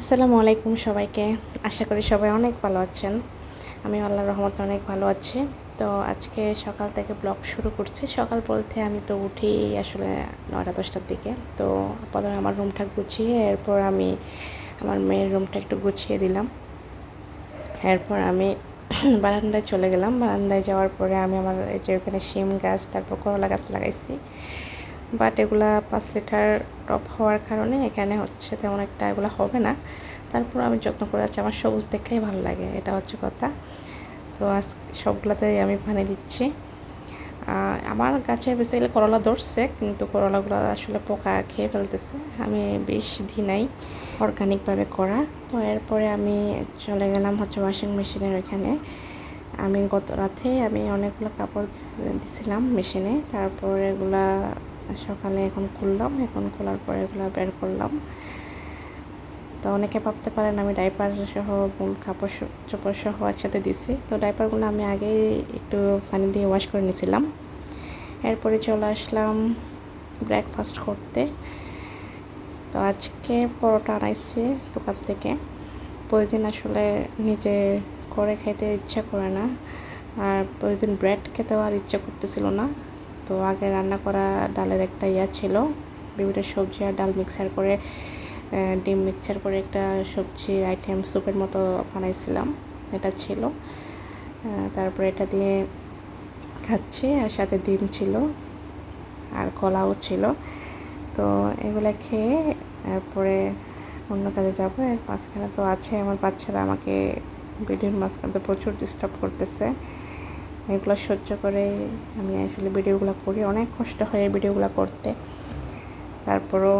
আসসালামু আলাইকুম সবাইকে। আশা করি সবাই অনেক ভালো আছেন। আমি আল্লাহর রহমতে অনেক ভালো আছি। তো আজকে সকাল থেকে ব্লগ শুরু করছি। সকাল বলতে আমি তো উঠি আসলে নয়টা, দশটার দিকে। তো প্রথমে আমার রুমটা গুছিয়ে, এরপর আমি আমার মেয়ের রুমটা একটু গুছিয়ে দিলাম। এরপর আমি বারান্দায় চলে গেলাম। বারান্দায় যাওয়ার পরে আমি আমার যে ওখানে শিম গাছ, তারপর করলা গাছ লাগাইছি। বাট এগুলা পাঁচ লিটার টপ হওয়ার কারণে এখানে হচ্ছে তেমন একটা এগুলো হবে না। তারপর আমি যত্ন করে যাচ্ছি, আমার সবুজ দেখলেই ভালো লাগে, এটা হচ্ছে কথা। তো আজ সবগুলোতেই আমি পানি দিচ্ছি। আমার গাছে বেসিক্যালি করলা ধরছে, কিন্তু করলাগুলো আসলে পোকা খেয়ে ফেলতেছে। আমি বেশ দিই নাই অর্গানিকভাবে করা। তো এরপরে আমি চলে গেলাম হচ্ছে ওয়াশিং মেশিনের ওইখানে। আমি গত রাতে আমি অনেকগুলো কাপড় দিছিলাম মেশিনে তারপর এগুলা সকালে এখন খুললাম, এখন খোলার পরে এগুলো বের করলাম। তো অনেকে ভাবতে পারেন আমি ডাইপার সহ মূল কাপড় চোপড় সহ একসাথে দিছি। তো ডাইপারগুলো আমি আগেই একটু পানি দিয়ে ওয়াশ করে নিয়েছিলাম এরপরে চলে আসলাম ব্রেকফাস্ট করতে। তো আজকে পরোটা আনাইছি দোকান থেকে। প্রতিদিন আসলে নিজে করে খেতে ইচ্ছা করে না। আর প্রতিদিন ব্রেড খেতেও আর ইচ্ছা করতেছিল না। তো আগে রান্না করা ডালের একটা ইয়া ছিল, বিভিন্ন সবজি আর ডাল মিক্সার করে ডিম মিক্সার করে একটা সবজি আইটেম স্যুপের মতো বানাইছিলাম, এটা ছিল। তারপরে এটা দিয়ে খাচ্ছি, আর সাথে ডিম ছিল আর কলাও ছিল। তো এগুলো খেয়ে তারপরে অন্য কাজে যাব, এর মাঝখানে তো আছে আমার বাচ্চারা আমাকে ভিডিওর মাঝখানে প্রচুর ডিস্টার্ব করতেছে। এগুলো সহ্য করে আমি আসলে ভিডিওগুলো করি। অনেক কষ্ট হয় এই ভিডিওগুলো করতে। তারপরও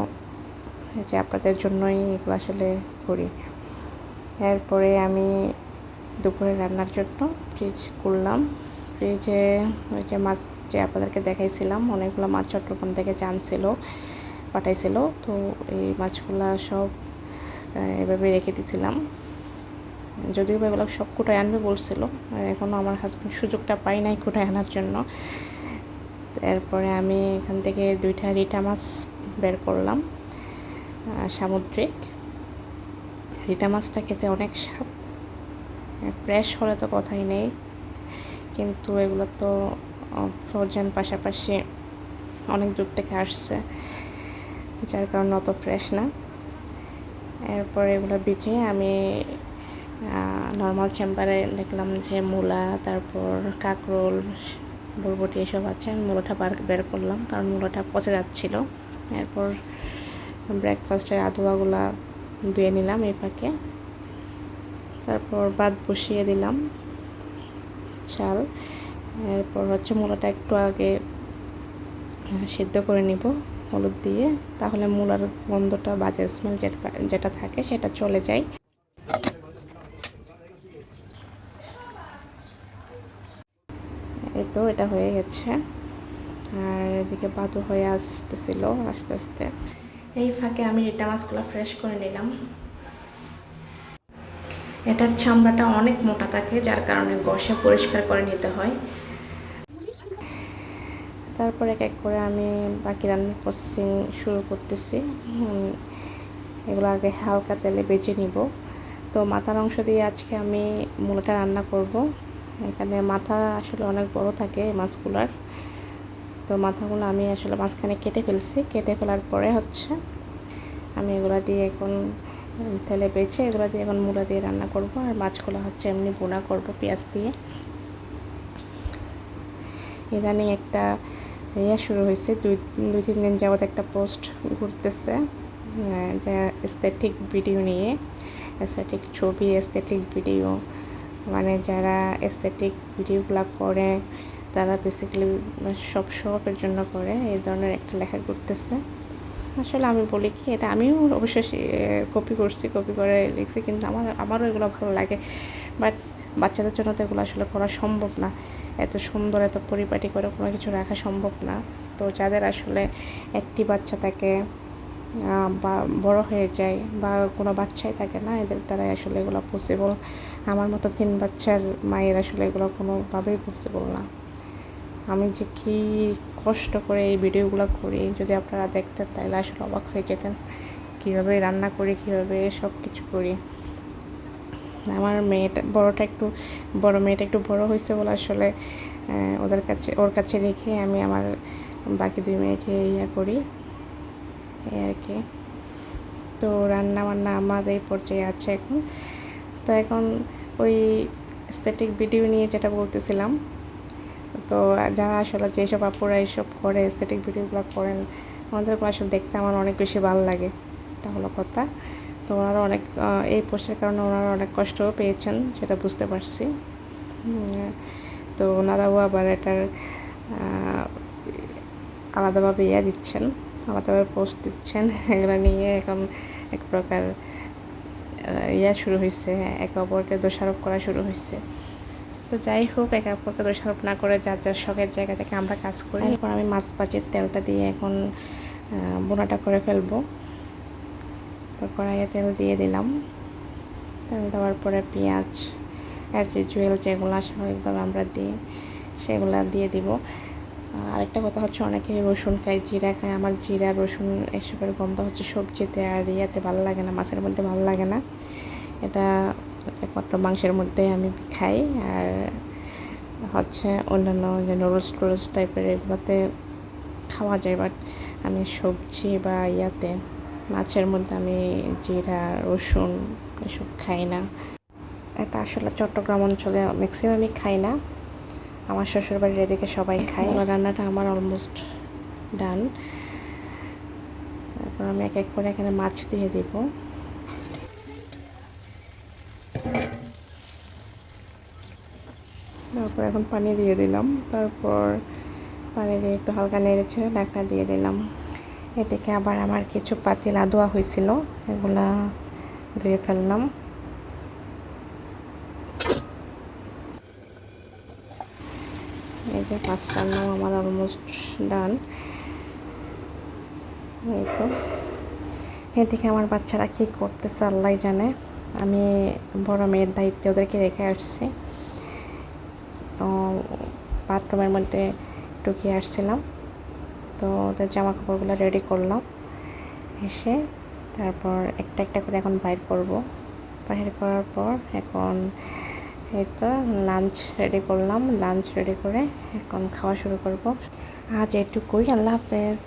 যে আপনাদের জন্যই এগুলো আসলে করি। এরপরে আমি দুপুরে রান্নার জন্য ফ্রিজ করলাম ফ্রিজে ওই যে মাছ যে আপনাদেরকে দেখাইছিলাম, অনেকগুলো মাছ চট্টগ্রাম থেকে জানছিল, পাঠাইছিল। তো এই মাছগুলা সব এভাবে রেখে দিয়েছিলাম যদিও বা এগুলো সব কোটায় আনবে বলছিল এখনও আমার হাজব্যান্ড সুযোগটা পাই নাই কোটায় আনার জন্য। এরপরে আমি এখান থেকে দুইটা রিটা মাছ বের করলাম সামুদ্রিক। রিটা মাছটা খেতে অনেক স্বাদ ফ্রেশ হলে তো কথাই নেই, কিন্তু এগুলো তো ফ্রোজেন পাশাপাশি অনেক দূর থেকে আসছে, যার কারণে অত ফ্রেশ না। এরপর এগুলো বেঁচে আমি নর্মাল চেম্বারে দেখলাম যে মূলা, তারপর কাঁকরোল, বরবটি এসব আছে। আমি মূলাটা বার, বের করলাম, কারণ মূলাটা পচে যাচ্ছিল। এরপর ব্রেকফাস্টের আদুয়াগুলা ধুয়ে নিলাম এই পাকে। তারপর ভাত বসিয়ে দিলাম, চাল। এরপর হচ্ছে মূলাটা একটু আগে সিদ্ধ করে নিব হলুদ দিয়ে, তাহলে মূলার গন্ধটা বাজে স্মেল যেটা যেটা থাকে সেটা চলে যায়। এই তো, এটা হয়ে গেছে। আর এদিকে বাদু হয়ে আসতেছিল, আস্তে আস্তে। এই ফাঁকে আমি রিটা মাছগুলো ফ্রেশ করে নিলাম। এটার চামড়াটা অনেক মোটা থাকে, যার কারণে গসে পরিষ্কার করে নিতে হয়। তারপর এক এক করে আমি বাকি রান্নার প্রসেসিং শুরু করতেছি। এগুলো আগে হালকা তেলে বেজে নিব। তো মাথার অংশ দিয়ে আজকে আমি মূলাটা রান্না করব। এখানে মাথা আসলে অনেক বড় থাকে এই মাছগুলার। তো মাথাগুলো আমি আসলে মাঝখানে কেটে ফেলছি। কেটে ফেলার পরে হচ্ছে আমি এগুলা দিয়ে এখন তেলে বেছে এগুলো দিয়ে এখন মূলা দিয়ে রান্না করব। আর মাছগুলো হচ্ছে এমনি বোনা করব পেঁয়াজ দিয়ে। ইদানিং একটা ইয়ে শুরু হয়েছে, দুই দুই, তিন দিন যাবত একটা পোস্ট ঘুরতেছে যে এস্থেটিক ভিডিও নিয়ে এস্থেটিক ছবি এস্থেটিক ভিডিও মানে যারা এস্থেটিক ভিডিওগুলো করে, তারা বেসিক্যালি সব শখের জন্য করে, এই ধরনের একটা লেখা ঘুরতেছে। আসলে আমি বলি কি, এটা আমিও অবশ্যই কপি করছি কপি করে লিখছি, কিন্তু আমার, আমারও এগুলো ভালো লাগে। বাট বাচ্চাদের জন্য তো এগুলো আসলে করা সম্ভব না। এত সুন্দর, এত পরিপাটি করে কোনো কিছু রাখা সম্ভব না। তো যাদের আসলে একটি বাচ্চা থাকে বা বড় হয়ে যায় বা কোনো বাচ্চাই থাকে না, এদের দ্বারাই আসলে এগুলো পসিবল আমার মতো তিন বাচ্চার মায়ের আসলে এগুলো কোনোভাবেই পসিবল না। আমি যে কি কষ্ট করে এই ভিডিওগুলো করি, যদি আপনারা দেখতেন তাহলে আসলে অবাক হয়ে যেতেন। কীভাবে রান্না করি, কীভাবে সব কিছু করি। আমার মেয়েটা, বড়টা একটু, বড় মেয়েটা একটু বড় হয়েছে বলে আসলে ওদের কাছে, ওর কাছে রেখে আমি আমার বাকি দুই মেয়েকে ইয়া করি। এই আর কি। তো রান্না বান্না আমার এই পর্যায়ে আছে এখন। তো এখন ওই স্থেটিক ভিডিও নিয়ে যেটা বলতেছিলাম, তো যারা আসলে যেসব আপুরা এইসব করে স্থেটিক ভিডিওগুলো করেন আমাদেরকে আসলে দেখতে আমার অনেক বেশি ভালো লাগে। এটা হলো কথা। তো ওনারা অনেক এই পোস্টের কারণে ওনারা অনেক কষ্টও পেয়েছেন, সেটা বুঝতে পারছি। তো ওনারাও আবার এটার আলাদাভাবে ইয়া দিচ্ছেন। আলাদাভাবে পোস্ট দিচ্ছেন, এগুলো নিয়ে এখন এক প্রকার ইয়া শুরু হয়েছে একে অপরকে দোষারোপ করা শুরু হয়েছে তো যাই হোক, একে অপরকে দোষারোপ না করে যার যার শখের জায়গা থেকে আমরা কাজ করি। এরপর আমি মাছ ভাজির তেলটা দিয়ে এখন বোনাটা করে ফেলব। তো কড়াইয়ে তেল দিয়ে দিলাম। তেল দেওয়ার পরে পেঁয়াজ অ্যাজ ইউজুয়াল যেগুলো স্বাভাবিকভাবে আমরা দিই, সেগুলো দিয়ে দিব। আরেকটা কথা হচ্ছে অনেকে রসুন খায়, জিরা খায়। আমার জিরা, রসুন এসবের গন্ধ হচ্ছে সবজিতে আর ইয়াতে ভালো লাগে না, মাছের মধ্যে ভালো লাগে না। এটা একমাত্র মাংসের মধ্যে আমি খাই। আর হচ্ছে অন্যান্য যে নুডলস টুডলস টাইপের এগুলোতে খাওয়া যায় বাট আমি সবজি বা ইয়াতে মাছের মধ্যে আমি জিরা, রসুন এসব খাই না। এটা আসলে চট্টগ্রাম অঞ্চলে ম্যাক্সিমামই খাই না। আমার শ্বশুরবাড়ির এদিকে সবাই খায়। ওনার রান্নাটা আমার অলমোস্ট ডান তারপর আমি এক এক করে এখানে মাছ দিয়ে দিব। তারপর এখন পানি দিয়ে দিলাম। তারপর পানি দিয়ে একটু হালকা নেড়ে ছেড়ে ঢাকনা দিয়ে দিলাম। এদিকে আবার আমার কিছু পাতিলা ধোয়া হয়েছিল। এগুলা ধুয়ে ফেললাম। এই যে মাছ রান্নাও আমার অলমোস্ট ডান এই তো। এদিকে আমার বাচ্চারা কী করতেছে আল্লাহ জানে। আমি বড় মেয়ের দায়িত্বে ওদেরকে রেখে আসছি। বাথরুমের মধ্যে ঢুকিয়ে আসছিলাম। তো ওদের জামা কাপড়গুলো রেডি করলাম। এসে তারপর একটা একটা করে এখন বাইর করব। বাইর করার পর এখন তো লাঞ্চ রেডি করলাম লাঞ্চ রেডি করে এখন খাওয়া শুরু করব। আজ এটুকুই, আল্লাহ হাফেজ।